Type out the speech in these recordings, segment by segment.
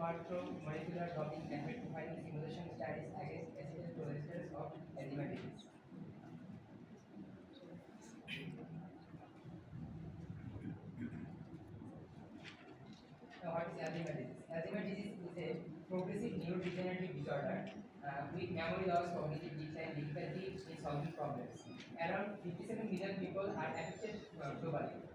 through molecular docking and providing simulation studies against accidental tolerances of disease. Now, what is disease? Alzheimer's is a progressive neurodegenerative disorder uh, with memory loss, cognitive decline, difficulty in solving problems. Around 57 million people are affected uh, globally.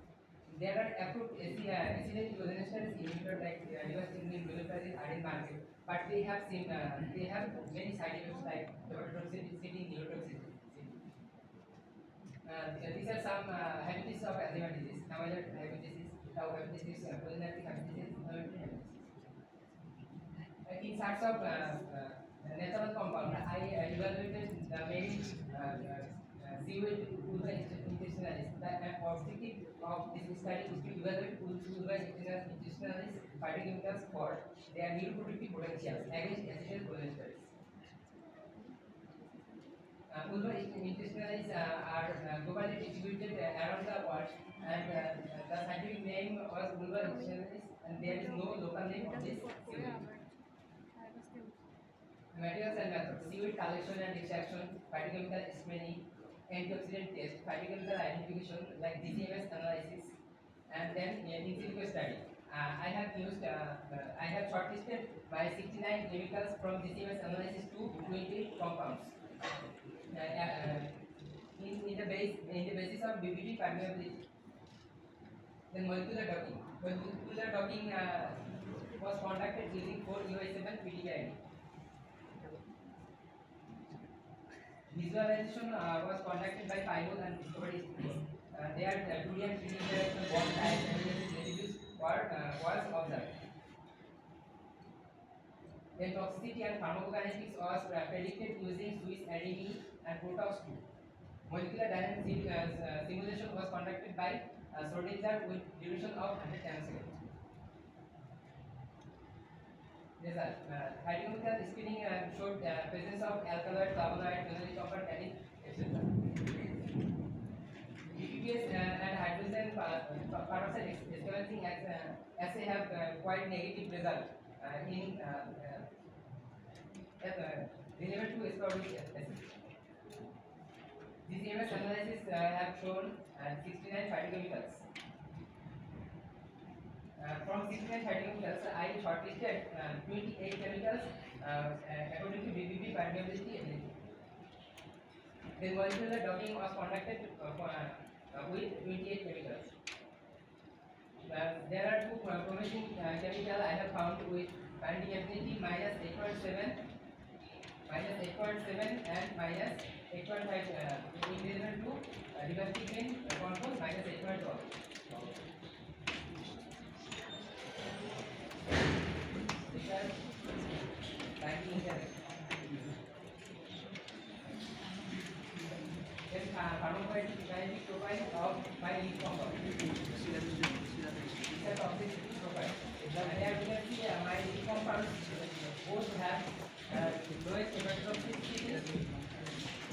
There are approved AC, accident tolerances inhibitor like rivastigmine, dolutegravir are in market, but they have seen uh, they have many side effects like hepatotoxicity, neurotoxicity. Uh, these are some uh, hepatitis of Alzheimer's disease, amyloid hepatitis, tau hepatitis, uh, hepatitis, inflammatory hepatitis. Uh, in sorts of uh, uh, natural compound, I uh, evaluated the main uh, uh, uh, seaweed vulva intestinalis. The uh, objective of this study is to evaluate vulva intestinalis phytochemicals for their neuroprotective potentials against acetyl cholesterols. Uh, vulva intestinalis uh, are uh, globally distributed uh, around the world and uh, the scientific name was vulva intestinalis and there is no local name of this seaweed. Materials and methods, seaweed collection and extraction, phytochemical screening, antioxidant test, phytochemical identification like DCMS analysis, and then uh, in silico study. Uh, I have used, uh, uh, I have shortlisted my 69 chemicals from DCMS analysis to 20 compounds. Uh, uh, in, in the base, in the basis of BBB permeability. Then molecular docking. Molecular docking was conducted using 4 UI7 PDKID. Visualization uh, was conducted by Pyrol and Discovery. Uh, there, uh, 2D and 3D interaction bond types and were, was observed. Then toxicity and pharmacokinetics was uh, predicted using Swiss ADME and Protox 2. Molecular dynamic uh, uh, simulation was conducted by uh, Schrodinger with duration of 100 nanoseconds. Result. Uh, hydrochemical screening uh, showed uh, presence of alkaloid, flavonoid, phenolic copper, tannin, etc. BPPS uh, and hydrogen peroxide ex- escalating as, uh, assay have uh, quite negative result uh, in uh, uh, uh, relevant to ascorbic acid. These EMS analysis uh, have shown uh, 69 phytochemicals. Uh, from 69 phytochemicals, I shortlisted uh, 28 chemicals uh, uh, according to BBB permeability ability. The molecular docking was conducted uh, uh, uh, with 28 chemicals. Uh, there are two uh, promising uh, chemicals I have found with binding affinity minus 8.7, minus 8.7 and minus 8.5 uh, equivalent to uh, uh, compound minus 8.12. can be profiled out by the form of These are toxicity profile. The reliability amide compounds both have uh, lowest hepatotoxicity,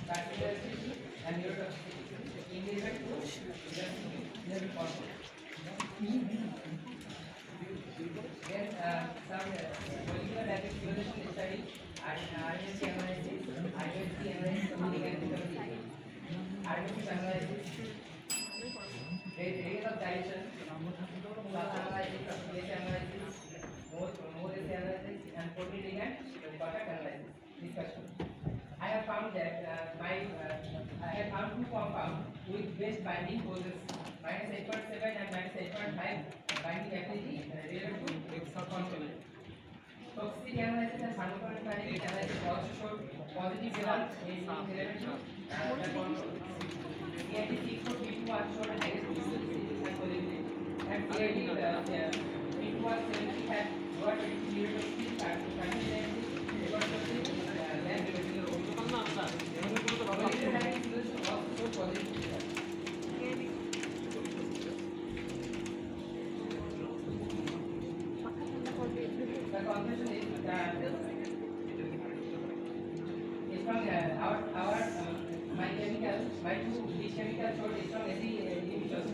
carcinotoxicity, and neurotoxicity. Individual to just possible. Then uh, some uh, molecular diversification study, RNC analysis, RNC analysis, RNC analysis. binding poses minus 8.7 and minus 8.5 binding affinity related to subconsonant. Toxic analysis and pharmacokinetic analysis also showed positive results in relation to CID 6451 showed a negative result in positive and CID 5170 had got a little bit of sleep factor strong uh, our our um, my chemical my two these chemical showed strong AC inhibitors.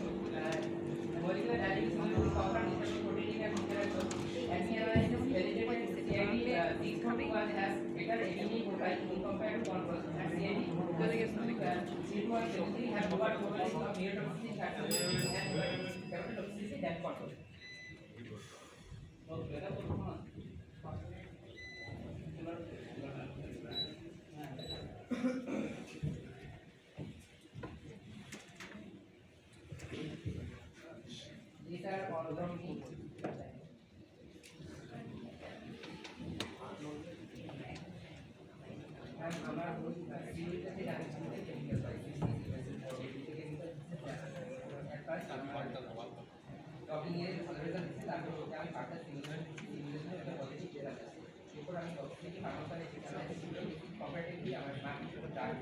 Molecular dynamics on the copper discussion protein and mineral and we analyzed the validated CMD six forty one has better ADME profile in compared to control and CMD C2 and C3 have lower profiles of neurotoxicity and capital toxicity than control. আমি পার্টটা similar similar একটা positive data আছে উপর আমি যত থেকে বাংলাদেশে সেখানে ছিল কম্পারেটিভলি আমার বাকি সকল চার্জ